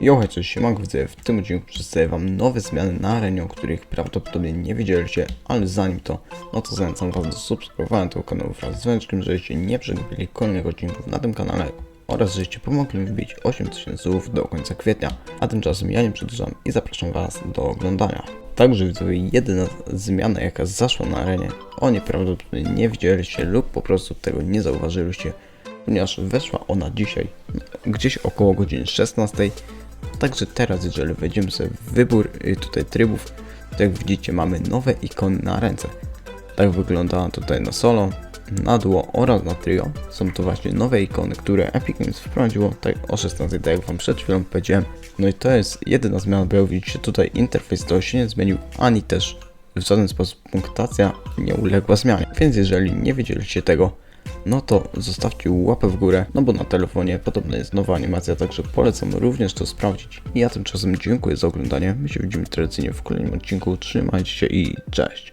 Jo, hej, cześć, siemanko, widzę, w tym odcinku przedstawię wam nowe zmiany na arenie, o których prawdopodobnie nie wiedzieliście, ale zanim to, no to zachęcam was do subskrybowania tego kanału wraz z dzwoneczkiem, żebyście nie przegapili kolejnych odcinków na tym kanale oraz żebyście pomogli mi wbić 8000 słów do końca kwietnia, a tymczasem ja nie przedłużam i zapraszam was do oglądania. Także widzowie, jedyna zmiana jaka zaszła na arenie, o niej prawdopodobnie nie widzieliście lub po prostu tego nie zauważyliście, ponieważ weszła ona dzisiaj gdzieś około godziny 16. Także teraz, jeżeli wejdziemy sobie w wybór y, tutaj trybów, to jak widzicie mamy nowe ikony na ręce. Tak wygląda tutaj na solo, na duo oraz na trio. Są to właśnie nowe ikony, które Epic Games wprowadziło tak o 16, tak jak wam przed chwilą powiedziałem. No i to jest jedyna zmiana, bo jak widzicie tutaj interfejs to się nie zmienił, ani też w żaden sposób punktacja nie uległa zmianie. Więc jeżeli nie wiedzieliście tego, no to zostawcie łapę w górę, no bo na telefonie podobna jest nowa animacja, także polecam również to sprawdzić. Ja tymczasem dziękuję za oglądanie. My się widzimy tradycyjnie w kolejnym odcinku. Trzymajcie się i cześć.